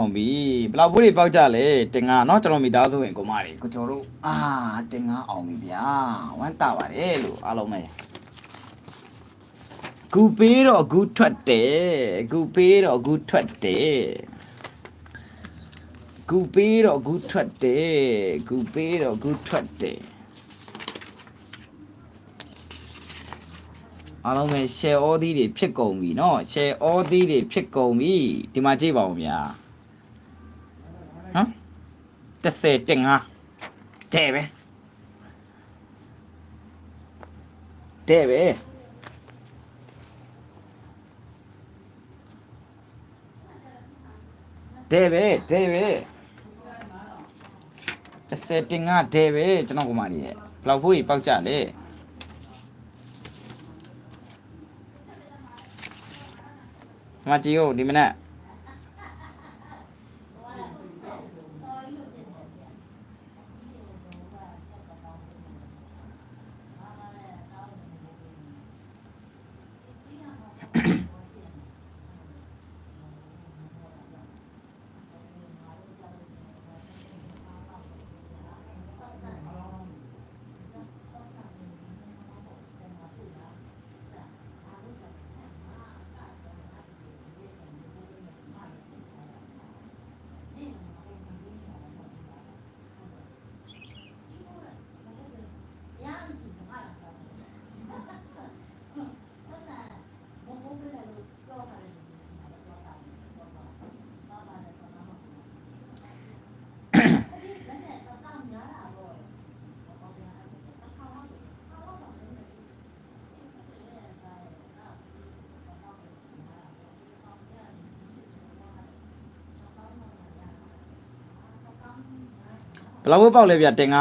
ဟုတ်ပြီဘလောက်ဘူးတွေပေါက်ကြလဲတင်ငါเนาะကျွန်တော်မိသားစုဝင်ကိုမတွေကိုကျော်တို့အာတင်ငါအောင်ပြီဗျာဝမ်းတာပါတယ်လို့အားလုံးပဲဂူပေးတော့ဂူထွက်တယ်ဂူပေးတော့ဂူထွက်တယ်ဂူပေးတော့ဂူထွက်တယ်ဂူပေးတော့ဂူထွက်တယ်အားလုံးပဲ share all သီးတွေဖြစ်ကုန်ပြီเนาะ share all သီးတွေဖြစ်ကုန်ပြီဒီမှာကြည့်ပါဦးဗျာ ဟမ် 30တင်ငါတဲ့ပဲတဲ့ပဲတဲ့ပဲတဲ့ပဲ30တင်ငါတဲ့ပဲကျွန်တော်ကမာကြီးရဲ့ဘလောက်ဖို့ကြီးပေါက်ကြလဲဒီမကြီးကိုဒီမနက် ဘယ်လောက်ဝက်ပေါက်လဲဗျတင်ငါ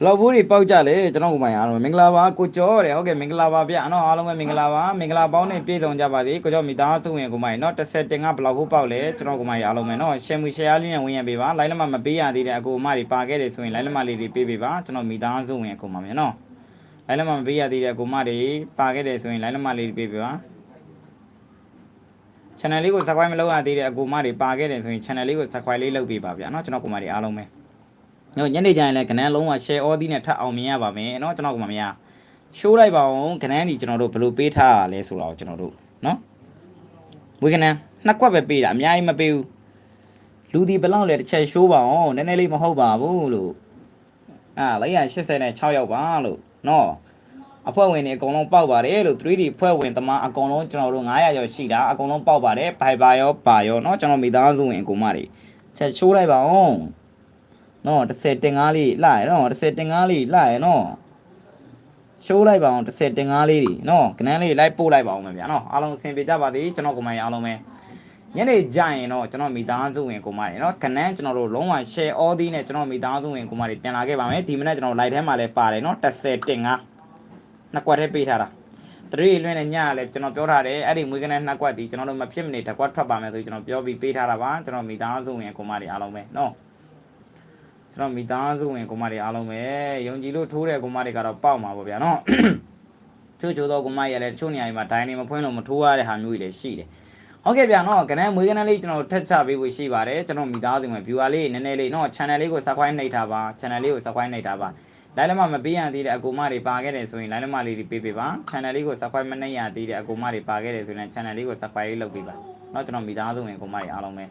ဘယ်လောက်ဘူးတွေပေါက်ကြလဲကျွန်တော်ကမိုင်အားလုံးမင်္ဂလာပါကိုကျော်တဲ့ဟုတ်ကဲ့မင်္ဂလာပါဗျနော်အားလုံးပဲမင်္ဂလာပါမင်္ဂလာပေါင်းနဲ့ပြည့်စုံကြပါစေကိုကျော်မိသားစုဝင်ကိုမိုင်နော်30တင်ကဘယ်လောက်ဘူးပေါက်လဲကျွန်တော်ကမိုင်အားလုံးပဲနော်ရှယ်မူရှယ်အားလေးနဲ့ဝင်ရပေးပါလိုင်းလက်မမပေးရသေးတဲ့အကိုအမတွေပါခဲ့တယ်ဆိုရင်လိုင်းလက်မလေးတွေပေးပေးပါကျွန်တော်မိသားစုဝင်အကိုမမယ်နော်လိုင်းလက်မမပေးရသေးတဲ့အကိုမတွေပါခဲ့တယ်ဆိုရင်လိုင်းလက်မလေးတွေပေးပေးပါ channel လေးကို subscribe မလုပ်ရသေးတဲ့အကူမတွေပါခဲ့တယ်ဆိုရင် channel လေးကို subscribe လေးလုပ်ပေးပါဗျာเนาะကျွန်တော်ကူမတွေအားလုံးပဲ ညညနေကျရင်လည်းကနန်းလုံးဝ share all သီးနဲ့ထပ်အောင်မြင်ရပါမယ်เนาะကျွန်တော်ကူမများ show လိုက်ပါအောင်ကနန်းဒီကျွန်တော်တို့ဘယ်လိုပေးထားရလဲဆိုတော့ကျွန်တော်တို့เนาะဝေကနန်းနှစ်ကွက်ပဲပေးတာအများကြီးမပေးဘူးလူဒီဘယ်လောက်လဲတစ်ချက် show ပါအောင်နည်းနည်းလေးမဟုတ်ပါဘူးလို့အာ486ရောက်ပါလို့เนาะ အဖွဲ့ဝင်တွေအကုန်လုံးပေါက်ပါတယ်လို့ 3D ဖွဲ့ဝင်တမအကုန်လုံးကျွန်တော်တို့900ကျော်ရှိတာအကုန်လုံးပေါက်ပါတယ်ဘိုင်ဘာရောပါရောเนาะကျွန်တော်မိသားစုဝင်အကူမတွေချက်ရှိုးလိုက်ပါအောင် နော်30တင်ကားလေးလှရနော်30တင်ကားလေးလှရနော်ရှိုးလိုက်ပါအောင်30တင်ကားလေးတွေနော်ကနန်းလေးလိုက်ပို့လိုက်ပါအောင်ဗျာနော်အားလုံးအဆင်ပြေကြပါသေးကျွန်တော်ကိုမိုင်းအားလုံးပဲညနေကြရင်တော့ကျွန်တော်မိသားစုဝင်ကိုမတွေနော်ကနန်းကျွန်တော်တို့လုံးဝ share all ဒီနဲ့ကျွန်တော်မိသားစုဝင်ကိုမတွေပြန်လာခဲ့ပါမယ်ဒီမနေ့ကျွန်တော် live ထဲမှာလည်းပါတယ်နော်30တင်ကားနှစ်ကွက်ထဲပေးထားတာတရီလွင်းနဲ့ညလည်းကျွန်တော်ပြောထားတယ်အဲ့ဒီမွေးကနန်းနှစ်ကွက်ဒီကျွန်တော်တို့မဖြစ်မနေတစ်ကွက်ထွက်ပါမယ်ဆိုကျွန်တော်ပြောပြီးပေးထားတာပါကျွန်တော်မိသားစုဝင်ကိုမတွေအားလုံးပဲနော် ကျွန်တော်မိသားစုဝင်ကိုမတွေအားလုံးပဲယုံကြည်လို့ထိုးတဲ့ကိုမတွေကတော့ပေါက်မှာပေါ့ဗျာနော်ချို့ချို့တော့ကိုမရလည်းတချို့နေရာတွေမှာဒိုင်းနေမဖွင့်လို့မထိုးရတဲ့ဟာမျိုးတွေလည်းရှိတယ် ဟုတ်ကဲ့ဗျာနော်ကနန်းမွေးကနန်းလေးကျွန်တော်ထက်ချပေးဖို့ရှိပါတယ်ကျွန်တော်မိသားစုမှာ viewer လေးနည်းနည်းလေးနော် channel လေးကို subscribe နှိပ်ထားပါ channel လေးကို subscribe နှိပ်ထားပါလိုင်းလက်မမပေးရသေးတဲ့အကူမတွေပါခဲ့တယ်ဆိုရင်လိုင်းလက်မလေးတွေပေးပေးပါ channel လေးကို subscribe မနှိပ်ရသေးတဲ့အကူမတွေပါခဲ့တယ်ဆိုရင် channel လေးကို subscribe လေးလုပ်ပေးပါเนาะကျွန်တော်မိသားစုဝင်အကူမတွေအားလုံးပဲ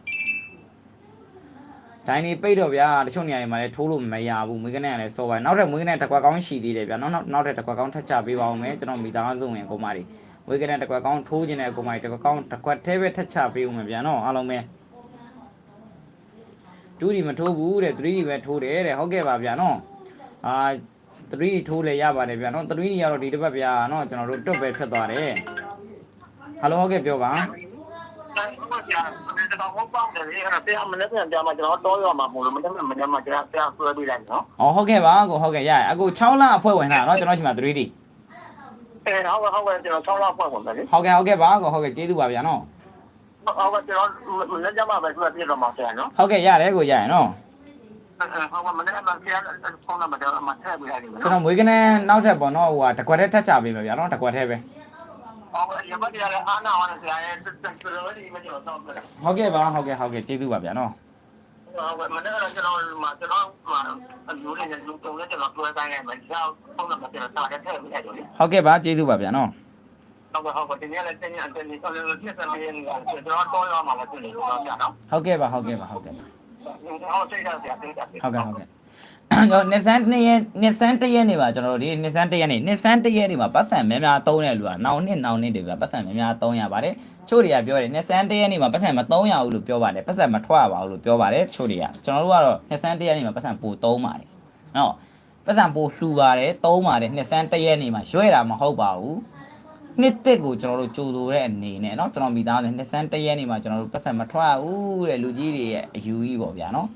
ဒိုင်းနေပိတ်တော့ဗျာတချို့နေရာတွေမှာလည်းထိုးလို့မရဘူးမွေးကနန်းကလည်းစောပါနောက်ထပ်မွေးကနန်းတစ်ခွက်ကောင်းရှိသေးတယ်ဗျာနောက်နောက်နောက်ထပ်တစ်ခွက်ကောင်းထက်ချပေးပါဦးမယ်ကျွန်တော်မိသားစုဝင်အကူမတွေမွေးကနန်းတစ်ခွက်ကောင်းထိုးခြင်းတဲ့အကူမတွေတစ်ခွက်ကောင်းတစ်ခွက်သေးပဲထက်ချပေးဦးမယ်ဗျာနော်အားလုံးပဲ2ဒီမထိုးဘူးတဲ့3ဒီပဲထိုးတယ်တဲ့ဟုတ်ကဲ့ပါဗျာနော်အာ3ထိုးလဲရပါတယ်ဗျာနော်3ဒီကတော့ဒီတစ်ပတ်ဗျာနော်ကျွန်တော်တို့တွတ်ပဲဖြစ်သွားတယ်ဟယ်လိုဟုတ်ကဲ့ပြောပါ ဟုတ်ကဲ့ကျွန်တော်ဟုတ်ပေါင်းတယ်လေအဲ့ဒါပြန်မနေ့ပြန်ကြမှာကျွန်တော်တော့ရမှာမို့လို့မနေ့ကမနေ့ကကျွန်တော်ပြန်ဆွဲပေးလိုက်နော် อ๋อဟုတ်ကဲ့ပါကိုဟုတ်ကဲ့ရရအကို6လအဖွဲ့ဝင်တာเนาะကျွန်တော်ရှိမှာ 3D အဲဟုတ်ကဲ့ဟုတ်ကဲ့ကျွန်တော်6လောက်ပတ်ဝင်တယ်လေ ဟုတ်ကဲ့ဟုတ်ကဲ့ပါကိုဟုတ်ကဲ့ကျေးဇူးပါဗျာနော် ဟုတ်ကဲ့ကျွန်တော်မနေ့ကမှပဲဆွဲပြတော့မှာဆရာနော် ဟုတ်ကဲ့ရတယ်ကိုရရနော် ဟုတ်ကဲ့မနေ့ကမှဆရာဖုန်းနံပါတ်တော့မှထည့်ပေးလိုက်တယ် ကျွန်တော်မွေးကနန်းနောက်ထပ်ပေါ့နော်ဟိုဟာတကွက်ထဲထက်ချပေးမယ်ဗျာနော်တကွက်ထဲပဲ ဟုတ်ကဲ့ရပတ်ရလည်းအားနာဝါနဲ့ဆရာရဲ့တော်တော်လေးမကျွန်တော်တော့ပြတယ်ဟုတ်ကဲ့ပါဟုတ်ကဲ့ဟုတ်ကဲ့ကျေးဇူးပါဗျာနော်ဟုတ်ကဲ့မနေ့ကကျွန်တော်မှကျွန်တော်မှအမျိုးလေးနဲ့လူတုံးနဲ့ကျွန်တော်တွဲတိုင်းလိုက်မယ်ဆရာဖုန်းနံပါတ်ကျွန်တော်တားထည့်ပေးလိုက်တယ်လေဟုတ်ကဲ့ပါကျေးဇူးပါဗျာနော်ဟုတ်ကဲ့ဟုတ်ကဲ့ဒီနေ့လည်းတင်းရတင်းနေတော့လည်းပြည့်စုံနေနေကျွန်တော်တော့ရမှာလည်းပြင်နေတော့ဆရာနော်ဟုတ်ကဲ့ပါဟုတ်ကဲ့ပါဟုတ်ကဲ့ပါဟုတ်စိတ်ရဆရာသိတာဟုတ်ကဲ့ဟုတ်ကဲ့ ကျွန်တော်နှစ်ဆန်းတစ်ရက်နှစ်ဆန်းတစ်ရက်နေပါကျွန်တော်တို့ဒီနှစ်ဆန်းတစ်ရက်နေနှစ်ဆန်းတစ်ရက်နေမှာပတ်စံများများသုံးတဲ့လူကနောင်နှစ်နောင်နှစ်တွေဗျာပတ်စံများများသုံးရပါတယ်ချို့တွေကပြောတယ်နှစ်ဆန်းတစ်ရက်နေမှာပတ်စံမသုံးရဘူးလို့ပြောပါတယ်ပတ်စံမထွက်ပါဘူးလို့ပြောပါတယ်ချို့တွေကကျွန်တော်တို့ကတော့နှစ်ဆန်းတစ်ရက်နေမှာပတ်စံပိုသုံးပါတယ်နော်ပတ်စံပိုလှူပါတယ်သုံးပါတယ်နှစ်ဆန်းတစ်ရက်နေမှာရွှဲတာမဟုတ်ပါဘူးနှစ်သက်ကိုကျွန်တော်တို့ကြိုဆိုတဲ့အနေနဲ့เนาะကျွန်တော်မိသားစုနှစ်ဆန်းတစ်ရက်နေမှာကျွန်တော်တို့ပတ်စံမထွက်ဘူးတဲ့လူကြီးတွေရဲ့အယူကြီးပေါ့ဗျာเนาะ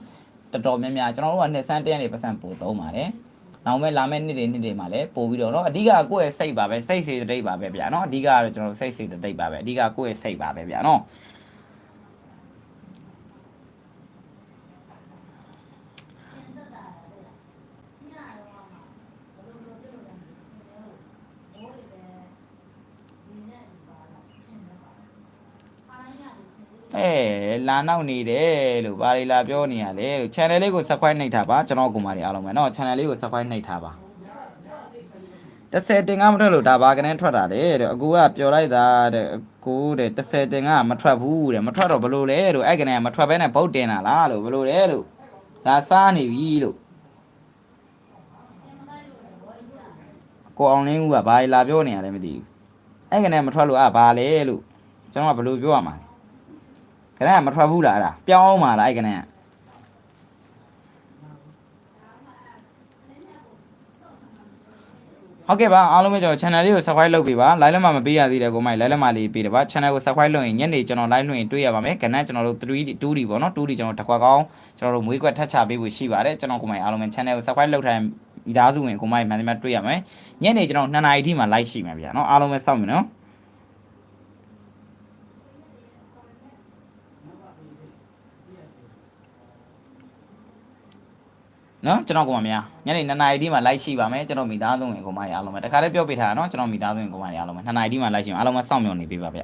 တော်တော်များများကျွန်တော်တို့ကနှစ်ဆန်းတရက်နေပတ်စံပို့သုံးပါတယ်။နောက်မဲ့လာမဲ့နှစ်တွေနှစ်တွေမှာလည်းပို့ပြီးတော့เนาะအဓိကကိုယ့်ရဲ့စိတ်ပါပဲစိတ်စေတသိက်ပါပဲဗျာเนาะအဓိကကတော့ကျွန်တော်တို့စိတ်စေတသိက်ပါပဲအဓိကကိုယ့်ရဲ့စိတ်ပါပဲဗျာเนาะ အဲလာနောက်နေတယ်လို့ဘာတွေလာပြောနေရလဲလို့ channel လေးကို subscribe နှိပ်ထားပါကျွန်တော်ကိုမာရီအားလုံးပဲเนาะ channel လေးကို subscribe နှိပ်ထားပါ30တင်ကမထွက်လို့ဒါဘာကနေထွက်တာလေတဲ့အကူကပျော်လိုက်တာတဲ့အကူတဲ့30တင်ကမထွက်ဘူးတဲ့မထွက်တော့ဘလို့လဲလို့အဲ့ကနေကမထွက်ဘဲနဲ့ဗုတ်တင်တာလားလို့ဘလို့လဲလို့ဒါစားနေပြီလို့ကိုအောင်လင်းဦးကဘာလာပြောနေရလဲမသိဘူးအဲ့ကနေမထွက်လို့อ่ะဘာလဲလို့ကျွန်တော်ကဘလို့ပြောရမှာလဲ ခဏကမထွက်ဘူးလားအဲ့ဒါပြောင်းมาလားအဲ့ခဏကဟုတ်ကဲ့ပါအားလုံးပဲကျွန်တော် channel လေးကို subscribe လုပ်ပေးပါ live လက်မမပေးရသေးတဲ့ကိုမိုက် live လက်မလေးပေးတယ်ပါ channel ကို subscribe လုပ်ရင်ညနေကျွန်တော် live လွှင့်ရင်တွေ့ရပါမယ်ခဏကျွန်တော်တို့ 3D 2D ပေါ့နော် 2D ကျွန်တော်တစ်ခွက်ကောင်းကျွန်တော်တို့မွေးကွက်ထပ်ချပေးဖို့ရှိပါတယ်ကျွန်တော်ကိုမိုက်အားလုံးပဲ channel ကို subscribe လုပ်ထားရင်မိသားစုဝင်ကိုမိုက်မှန်တယ်မှတွေ့ရမယ်ညနေကျွန်တော်2နာရီထိမှ live ရှိမှာဗျာနော်အားလုံးပဲစောင့်မယ်နော် နော်ကျွန်တော်ကိုမများညနေ2နာရီဒီမှာလိုက်ရှိပါမယ်ကျွန်တော်မိသားစုဝင်ကိုမရအားလုံးပဲတခါတည်းပြောပြထားတာနော်ကျွန်တော်မိသားစုဝင်ကိုမရအားလုံးပဲ2နာရီဒီမှာလိုက်ရှိမှာအားလုံးပဲစောင့်မျှော်နေပေးပါဗျ